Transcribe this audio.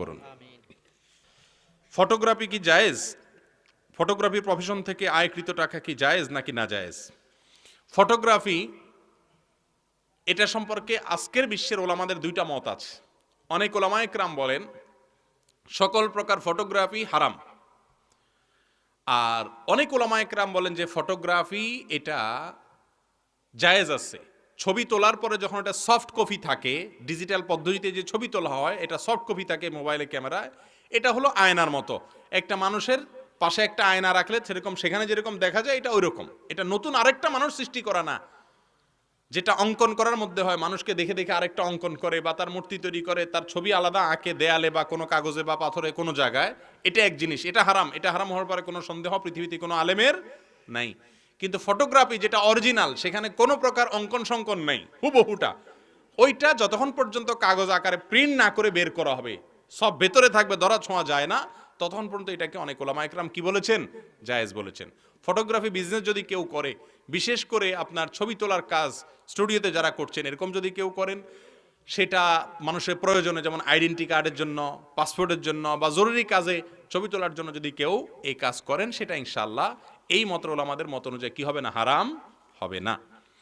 করুন। ফটোগ্রাফি কি জায়েজ? ফটোগ্রাফি প্রফেশন থেকে আয়কৃত টাকা কি জায়েজ নাকি না জায়েজ? ফটোগ্রাফি, এটা সম্পর্কে আজকের বিশ্বের ওলামাদের দুইটা মত আছে। অনেক ওলামা একরাম বলেন, সকল প্রকার ফটোগ্রাফি হারাম। আর অনেক ওলামা একরাম বলেন যে ফটোগ্রাফি এটা জায়েজ আছে। ছবি তোলার পরে যখন এটা সফট কপি থাকে ডিজিটাল পদ্ধতিতে যে ছবি তোলা হয়, এটা সফট কপি থাকে মোবাইলের ক্যামেরায় এটা হলো আয়নার মতো। একটা মানুষের পাশে একটা আয়না রাখলে সেরকম, সেখানে যেরকম দেখা যায়, এটা ওই রকম এটা নতুন আরেকটা মানুষ সৃষ্টি করা না। যেটা অঙ্কন করার মধ্যে হয়, মানুষকে দেখে দেখে আরেকটা অঙ্কন করে বা তার মূর্তি তৈরি করে, তার ছবি আলাদা আঁকে দেয়ালে বা কোনো কাগজে বা পাথরে কোনো জায়গায়। এটা এক জিনিস, এটা হারাম। এটা হারাম হওয়ার পরে কোনো সন্দেহ পৃথিবীতে কোনো আলেমের নাই। কিন্তু ফটোগ্রাফি যেটা অরিজিনাল সেখানে কোনো প্রকার অঙ্কন সংকন নেই, হুবহুটা। ওইটা যতক্ষণ পর্যন্ত কাগজ আকারে প্রিন্ট না করে বের করা হবে, সব ভেতরে থাকবে, ধরা ছোঁয়া যায় না, ততক্ষণ পর্যন্ত এটাকে অনেক ওলামা একরাম কি বলেছেন? জায়েজ বলেছেন। ফটোগ্রাফি বিজনেস যদি কেউ করে, বিশেষ করে আপনার ছবি তোলার কাজ স্টুডিওতে যারা করছেন, এরকম যদি কেউ করেন, সেটা মানুষের প্রয়োজনে, যেমন আইডেন্টি কার্ডের জন্য পাসপোর্টের জন্য, বা জরুরি কাজে ছবি তোলার জন্য যদি কেউ এই কাজ করেন, সেটা ইনশাল্লাহ এই মত আমাদের মত অনুযায়ী কী হবে না? হারাম হবে না।